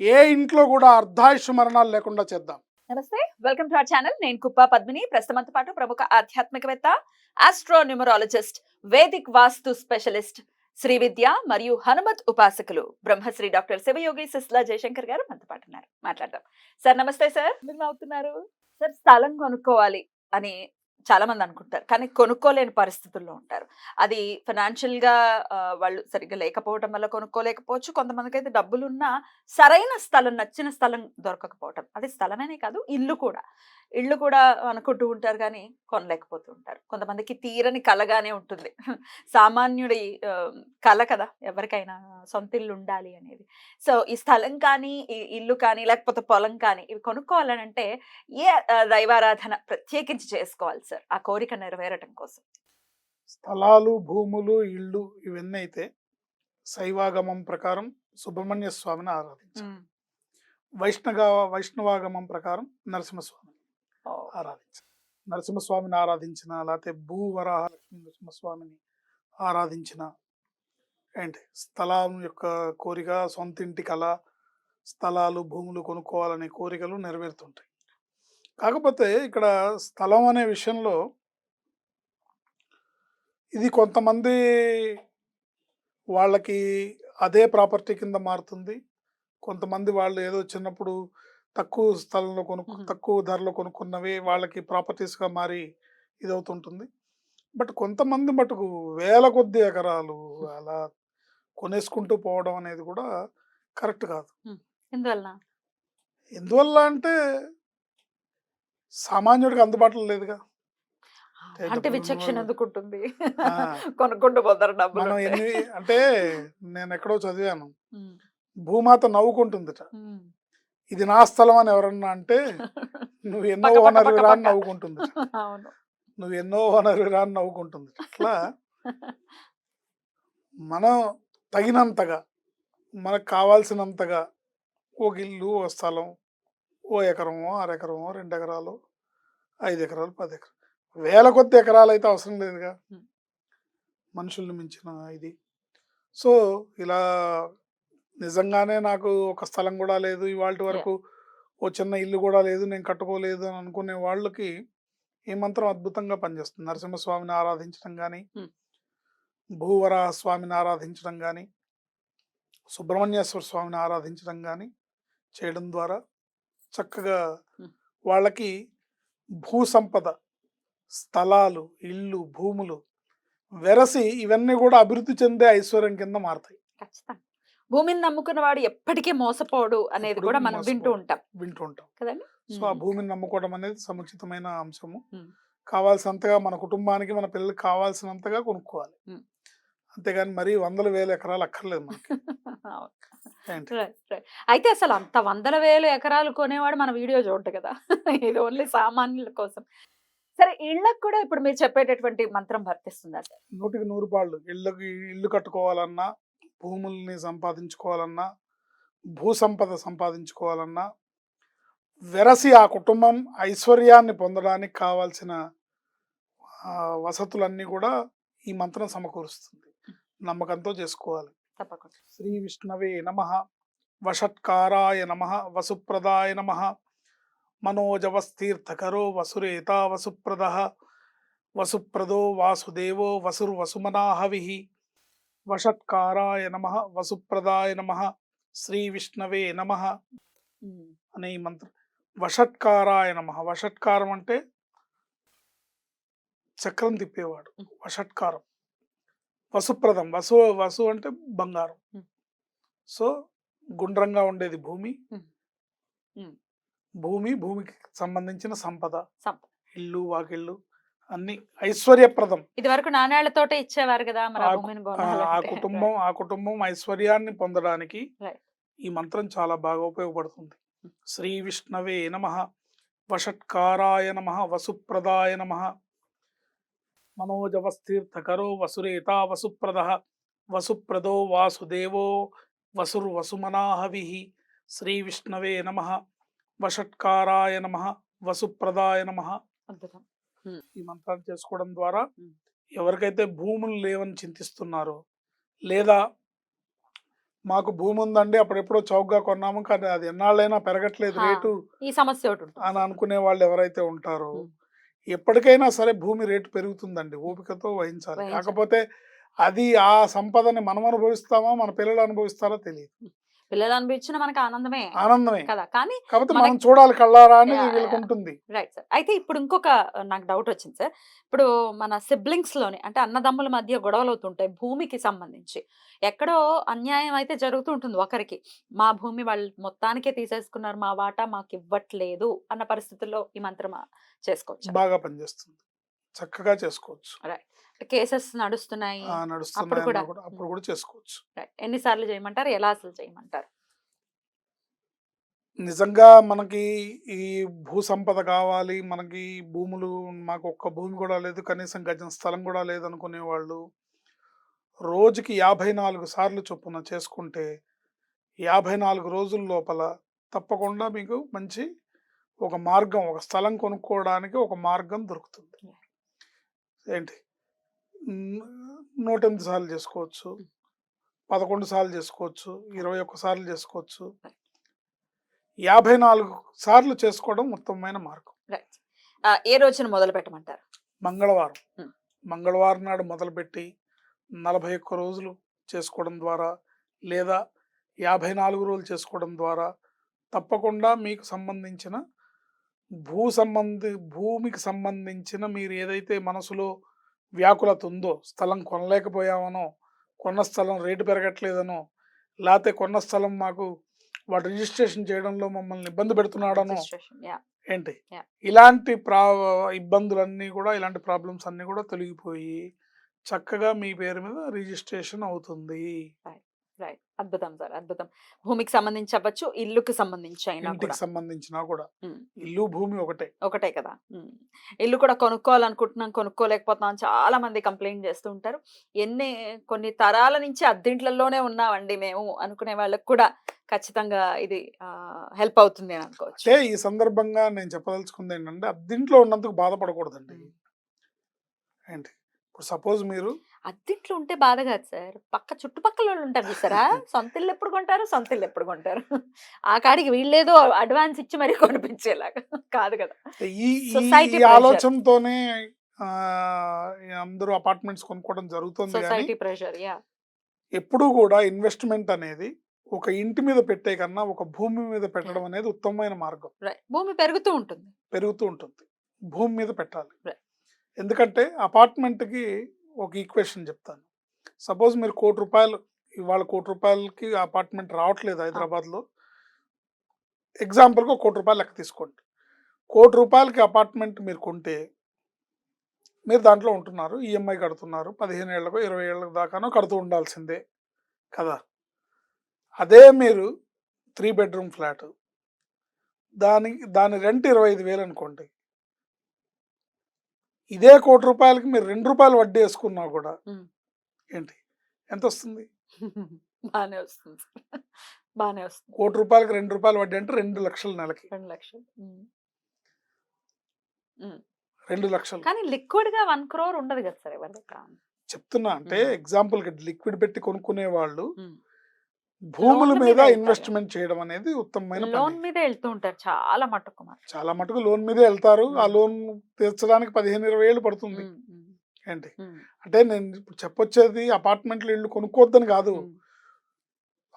ఏ ఇంట్లో కూడా అర్ధాయుష్ మరణాలు లేకుండా చేద్దాం. నమస్తే వెల్కమ్ టు అవర్ ఛానల్. నేను కుప్పా పద్మిని. ప్రస్తుతంతో పాటు ప్రముఖ ఆధ్యాత్మికవేత్త astronumerologist Vedic vastu specialist Sri Vidya మరియు హనుమత్ ఉపాసకులు బ్రహ్మశ్రీ డాక్టర్ శివయోగి సిస్లా జయశంకర్ గారు మనతో పాటు ఉన్నారు. మాట్లాడదాం. సార్ నమస్తే సార్. మీరు నవ్వుతున్నారు. సార్ స్థలం కొనుక్కోవాలి అని చాలా మంది అనుకుంటారు. కానీ కొనుక్కోలేని పరిస్థితుల్లో ఉంటారు. అది ఫైనాన్షియల్గా వాళ్ళు సరిగ్గా లేకపోవటం వల్ల కొనుక్కోలేకపోవచ్చు. కొంతమందికి అయితే డబ్బులు ఉన్నా సరైన స్థలం నచ్చిన స్థలం దొరకకపోవటం. అది స్థలమేనే కాదు ఇల్లు కూడా. ఇల్లు కూడా అనుకుంటూ ఉంటారు కానీ కొనలేకపోతూ ఉంటారు. కొంతమందికి తీరని కలగానే ఉంటుంది. సామాన్యుడి కల కదా ఎవరికైనా సొంత ఇల్లు ఉండాలి అనేది. సో ఈ స్థలం కానీ ఈ ఇల్లు కానీ లేకపోతే పొలం కానీ ఇవి కొనుక్కోవాలని అంటే ఏ దైవారాధన ప్రత్యేకించి చేసుకోవాలి సార్? ఆ కోరిక నెరవేరటం కోసం. స్థలాలు భూములు ఇళ్ళు ఇవన్నీ అయితే శైవాగమం ప్రకారం సుబ్రహ్మణ్య స్వామిని ఆరాధించాం వైష్ణవ వైష్ణవాగమం ప్రకారం నరసింహస్వామిని ఓ, ఆరాధించాలి నరసింహస్వామిని ఆరాధించిన లేకపోతే భూవరాహ లక్ష్మీ నరసింహస్వామిని ఆరాధించిన ఏంటి? స్థలం యొక్క కోరిక సొంత ఇంటి కళ స్థలాలు భూములు కొనుక్కోవాలనే కోరికలు నెరవేరుతుంటాయి. కాకపోతే ఇక్కడ స్థలం అనే విషయంలో ఇది కొంతమంది వాళ్ళకి అదే ప్రాపర్టీ కింద మారుతుంది. కొంతమంది వాళ్ళు ఏదో చిన్నప్పుడు తక్కువ స్థలంలో కొనుక్కు. తక్కువ ధరలో కొనుక్కున్నవి వాళ్ళకి ప్రాపర్టీస్గా మారి ఇదవుతుంటుంది. బట్ కొంతమంది మటుకు వేల కొద్ది ఎకరాలు అలా కొనేసుకుంటూ పోవడం అనేది కూడా కరెక్ట్ కాదు. ఎందువల్ల ఎందువల్ల అంటే సామాన్యుడికి అందుబాటులో లేదుగా. అంటే విచక్షణ ఉన్నవాళ్ళు- ఎందుకు ఉంటుంది? ఆ. కొనుక్కుంటూ పోతారు డబ్బులు. అంటే నేను ఎక్కడో చదివాను. భూమాత నవ్వుకుంటుందిట. ఇది నా స్థలం అని ఎవరన్నా అంటే నువ్వు ఎన్నో పక్క, రా అని. నవ్వుకుంటుంది నువ్వు ఎన్నో ఓనర్ రా అని నవ్వుకుంటుంది అట్లా మనం తగినంతగా మనకు కావాల్సినంతగా ఒక ఇల్లు ఒక స్థలం ఓ ఎకరమో అర ఎకరమో రెండు ఎకరాలు ఐదు ఎకరాలు పది ఎకరాలు. వేల కొద్ది ఎకరాలు అయితే అవసరం లేదుగా. మనుషుల్ని మించిన ఇది. సో ఇలా నిజంగానే నాకు ఒక స్థలం కూడా లేదు. ఇవాళ వరకు ఓ చిన్న ఇల్లు కూడా లేదు. నేను కట్టుకోలేదు అని అనుకునే వాళ్ళకి ఈ మంత్రం అద్భుతంగా పనిచేస్తుంది. నరసింహస్వామిని ఆరాధించడం కానీ. భూవరాహ స్వామిని ఆరాధించడం కానీ సుబ్రహ్మణ్యేశ్వర స్వామిని ఆరాధించడం కానీ చేయడం ద్వారా చక్కగా. వాళ్ళకి భూ సంపద స్థలాలు ఇల్లు భూములు వెరసి ఇవన్నీ కూడా అభివృద్ధి చెందే ఐశ్వర్యం కింద మారతాయి భూమిని నమ్ముకున్న వాడు ఎప్పటికీ మోసపోడు అనేది కూడా మనం వింటూ. ఉంటాం వింటూ ఉంటాం కదండి సో ఆ భూమిని నమ్ముకోవడం అనేది సముచితమైన అంశము. కావాల్సినంతగా మన కుటుంబానికి మన పిల్లలకి కావాల్సినంతగా కొనుక్కోవాలి. అంతేగాని మరీ వందల వేల ఎకరాలు అక్కర్లేదు మనకి. అయితే అసలు అంత వందల వేలు ఎకరాలు కొనేవాడు మన వీడియో చూడదు కదా. ఇది ఓన్లీ సామాన్యుల కోసం. సరే ఇళ్ళకు కూడా ఇప్పుడు మీరు చెప్పేటటువంటి మంత్రం వర్తిస్తుందా సార్? నూటికి నూరు పాళ్ళు. ఇళ్ళకి ఇల్లు కట్టుకోవాలన్నా భూముల్ని సంపాదించుకోవాలన్నా భూ సంపద సంపాదించుకోవాలన్నా వెరసి ఆ కుటుంబం ఐశ్వర్యాన్ని పొందడానికి కావాల్సిన వసతులన్నీ కూడా ఈ మంత్రం సమకూరుస్తుంది. నమ్మకంతో చేసుకోవాలి. తప్పకుండా. శ్రీ విష్ణవే నమ. వషట్కారాయ నమ. వసుప్రదాయ నమ. మనోజవస్తీర్థకరో వసురేతా వసుప్రద. వసుప్రదో వాసుదేవో వసుర్వసుమనాహవి. వషట్కారాయ నమ. వసుప్రదాయ నమ. శ్రీ విష్ణవే నమ. అనే ఈ మంత్రం. వషట్కారాయ నమ. వషట్కారం అంటే చక్రం తిప్పేవాడు. వషట్కారం. వసుప్రదం. వసు వసు అంటే బంగారం. సో గుండ్రంగా ఉండేది భూమి. భూమి భూమికి సంబంధించిన సంపద. ఇల్లు వాకిళ్ళు అన్ని ఐశ్వర్యప్రదం. ఇది వరకు నాణేళ్ళతోటే ఇచ్చేవారు కదా ఆ కుటుంబం ఆ కుటుంబం ఐశ్వర్యాన్ని పొందడానికి. ఈ మంత్రం చాలా బాగా ఉపయోగపడుతుంది. శ్రీ విష్ణవే నమ వషట్కారాయ నమ వసుప్రదాయ నమ. మనోజవస్తీర్థకరో వసురేతా వసుప్రద వసుప్రదో వాసుదేవో వసుర్వసుమనాహవి శ్రీ విష్ణవే నమ వషట్కారాయ నమ వసుప్రదాయ నమ అద్భుతం ఈ మంత్రాన్ని చేసుకోవడం ద్వారా. ఎవరికైతే భూములు లేవని చింతిస్తున్నారో లేదా మాకు భూమి ఉందండి అప్పుడెప్పుడో చౌకగా కొన్నాము కానీ అది ఎన్నాళ్ళైనా పెరగట్లేదు. రేటు ఈ సమస్య అని అనుకునే వాళ్ళు ఎవరైతే ఉంటారో. ఎప్పటికైనా సరే భూమి రేటు పెరుగుతుందండి. ఓపికతో వహించాలి. కాకపోతే అది ఆ సంపదని మనం అనుభవిస్తామా? మన పిల్లలు అనుభవిస్తారో తెలియదు. పిల్లలు అనిపించిన మనకి ఆనందమే ఆనందమే. కదా. కానీ మనకి- మనం చూడాలి కళ్ళారా అని. ఉంటుంది రైట్ సార్ అయితే ఇప్పుడు ఇంకొక నాకు డౌట్ వచ్చింది సార్ ఇప్పుడు మన సిబ్లింగ్స్లోని అంటే అన్నదమ్ముల మధ్య గొడవలు అవుతుంటాయి భూమికి సంబంధించి. ఎక్కడో అన్యాయం అయితే జరుగుతూ ఉంటుంది ఒకరికి. మా భూమి వాళ్ళు మొత్తానికే తీసేసుకున్నారు మా వాటా మాకు ఇవ్వట్లేదు అన్న పరిస్థితుల్లో ఈ మంత్రం చేసుకోవచ్చు. బాగా పనిచేస్తుంది. చక్కగా చేసుకోవచ్చు. కేసెస్ నడుస్తున్నాయి అప్పుడు నడుస్తున్నాయి కూడా. అప్పుడు చేసుకోవచ్చు. ఎన్నిసార్లు చేయమంటారు? ఎలా అసలు చేయమంటారు? నిజంగా మనకి ఈ భూ సంపద కావాలి మనకి భూములు మాకు ఒక్క భూమి కూడా లేదు కనీసం గజం స్థలం కూడా లేదు అనుకునే వాళ్ళు రోజుకి యాభై నాలుగు సార్లు చొప్పున చేసుకుంటే యాభై నాలుగు రోజుల లోపల తప్పకుండా మీకు మంచి ఒక మార్గం ఒక స్థలం కొనుక్కోవడానికి ఒక మార్గం దొరుకుతుంది. ఏంటి? నూట ఎనిమిది సార్లు చేసుకోవచ్చు. పదకొండు సార్లు చేసుకోవచ్చు. ఇరవై ఒక్క సార్లు చేసుకోవచ్చు. యాభై నాలుగు సార్లు చేసుకోవడం ఉత్తమమైన మార్గం. ఏ రోజున మొదలు పెట్టమంటారు? మంగళవారం. మంగళవారం నాడు మొదలుపెట్టి నలభై ఒక్క రోజులు చేసుకోవడం ద్వారా లేదా యాభై నాలుగు రోజులు చేసుకోవడం ద్వారా తప్పకుండా మీకు సంబంధించిన భూ సంబంధి భూమికి సంబంధించిన మీరు ఏదైతే మనసులో వ్యాకులత ఉందో స్థలం కొనలేకపోయామనో కొన్న స్థలం రేటు పెరగట్లేదనో లేకపోతే కొన్న స్థలం మాకు వాడు రిజిస్ట్రేషన్ చేయడంలో మమ్మల్ని ఇబ్బంది పెడుతున్నాడనో. ఏంటి. ఇలాంటి ప్రా ఇబ్బందులన్నీ కూడా ఇలాంటి ప్రాబ్లమ్స్ అన్నీ కూడా తొలగిపోయి చక్కగా మీ పేరు మీద రిజిస్ట్రేషన్ అవుతుంది రైట్. అద్భుతం సార్. అద్భుతం. భూమికి సంబంధించి అవ్వచ్చు ఇల్లుకి సంబంధించి అయినా ఇంటికి సంబంధించిన కూడా. ఇల్లు భూమి ఒకటే. ఒకటే కదా. ఇల్లు కూడా కొనుక్కోవాలనుకుంటున్నాం కొనుక్కోలేకపోతున్నాం చాలా మంది కంప్లైంట్ చేస్తూ ఉంటారు. ఎన్ని కొన్ని తరాల నుంచి అద్దెంట్లలోనే ఉన్నామండి మేము అనుకునే వాళ్ళకి కూడా ఖచ్చితంగా ఇది హెల్ప్ అవుతుంది అని అనుకోవచ్చు. ఈ సందర్భంగా నేను చెప్పదలుచుకుంది ఏంటంటే అద్దీంట్లో ఉన్నందుకు బాధపడకూడదండి. ఏంటి? ఇప్పుడు సపోజ్ మీరు అద్దెంట్లో ఉంటే బాధ కాదు సార్. పక్క చుట్టుపక్కల వాళ్ళు ఉంటారు చూసారా? సొంత ఇల్లు ఎప్పుడు కొంటారు? సొంత ఇల్లు ఎప్పుడు కొంటారు? ఆ కాడికి వీళ్ళేదో అడ్వాన్స్ ఇచ్చి మరీ కొనిపించేలాగా. కాదు కదా. ఈ pressure. ఆలోచనతోనే అందరూ అపార్ట్మెంట్స్ కొనుక్కోవడం జరుగుతుంది సొసైటీ ప్రెషర్. యా. ఎప్పుడూ కూడా ఇన్వెస్ట్మెంట్ అనేది ఒక ఇంటి మీద పెట్టే కన్నా ఒక భూమి మీద పెట్టడం అనేది ఉత్తమమైన మార్గం. భూమి పెరుగుతూ ఉంటుంది. పెరుగుతూ ఉంటుంది. భూమి మీద పెట్టాలి. ఎందుకంటే apartment కి ఒక ఈక్వేషన్ చెప్తాను. సపోజ్ మీరు కోటి రూపాయలు ఇవాళ కోటి రూపాయలకి అపార్ట్మెంట్ రావట్లేదు హైదరాబాద్లో. ఎగ్జాంపుల్గా కోటి రూపాయలు లెక్క తీసుకోండి. కోటి రూపాయలకి అపార్ట్మెంట్ మీరు కొంటే మీరు దాంట్లో ఉంటున్నారు ఈఎంఐ కడుతున్నారు పదిహేను ఏళ్ళకో ఇరవై ఏళ్ళకు దాకానో కడుతూ ఉండాల్సిందే కదా! అదే మీరు త్రీ బెడ్రూమ్ ఫ్లాట్. దాని దాని రెంట్ ఇరవై ఐదు వేలు అనుకోండి. ఇదే కోటి రూపాయలకి మీరు రెండు రూపాయలు వడ్డీ వేసుకున్నా కూడా. ఏంటి? ఎంత వస్తుంది బాగానే వస్తుంది. బాగానే వస్తుంది. కోటి రూపాయలకి రెండు రూపాయలు వడ్డీ అంటే రెండు లక్షల నెలకి. రెండు లక్షలు. రెండు లక్షలు. కానీ లిక్విడ్గా వన్ క్రోర్ ఉండదు కదా సార్ ఎవరి చెప్తున్నా అంటే. ఎగ్జాంపుల్ లిక్విడ్ పెట్టి కొనుక్కునే వాళ్ళు. భూముల మీద. ఇన్వెస్ట్మెంట్ చేయడం అనేది ఉత్తమమైన లోన్ మీదే వెళ్తూ ఉంటారు చాలా మటుకు చాలా మటుకు లోన్ మీదే వెళ్తారు. ఆ. లోన్ తీర్చడానికి పదిహేను ఇరవై ఏళ్ళు పడుతుంది. ఏంటి? అంటే నేను ఇప్పుడు చెప్పొచ్చేది అపార్ట్మెంట్లు ఇల్లు కొనుక్కోవద్దని కాదు.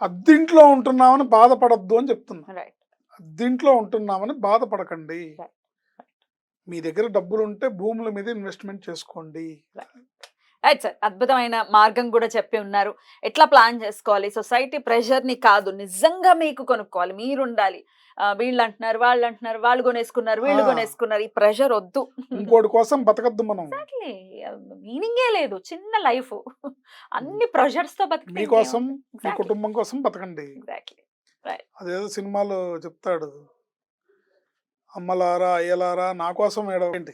అద్దింట్లో ఉంటున్నామని బాధపడద్దు అని చెప్తున్నా. అద్దింట్లో ఉంటున్నామని బాధపడకండి. మీ దగ్గర డబ్బులు ఉంటే భూముల మీద ఇన్వెస్ట్మెంట్ చేసుకోండి. రైట్ సార్ అద్భుతమైన మార్గం కూడా చెప్పి ఉన్నారు. ఎట్లా ప్లాన్ చేసుకోవాలి? సొసైటీ ప్రెషర్ని కాదు నిజంగా మీకు కొనుక్కోవాలి. మీరు ఉండాలి వీళ్ళు అంటున్నారు వాళ్ళు అంటున్నారు వాళ్ళు కొనేసుకున్నారు వీళ్ళు. కొనేసుకున్నారు. ఈ ప్రెషర్ వద్దు. ఇంకోటి కోసం బతకద్దు మనం. మీనింగే లేదు. చిన్న లైఫ్. అన్ని ప్రెషర్స్తో బతికి మీకోసం మీ కుటుంబం కోసం బతకండి. ఎగ్జాక్ట్లీ. అదేదో సినిమాలో చెప్తాడు. అమ్మలారా అయ్యలారా నా కోసం ఏడవేంటి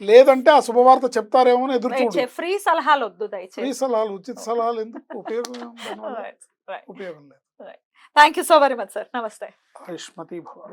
లేదంటే ఆ శుభవార్త చెప్తారేమో అని ఎదురు చూడు. ఫ్రీ సలహాలు వద్దు ఫ్రీ సలహాలు ఉచిత సలహాలు ఎందుకు? ఉపయోగం. ఉపయోగం లేదు. Thank you so very much sir నమస్తే ఆయుష్మతి భవ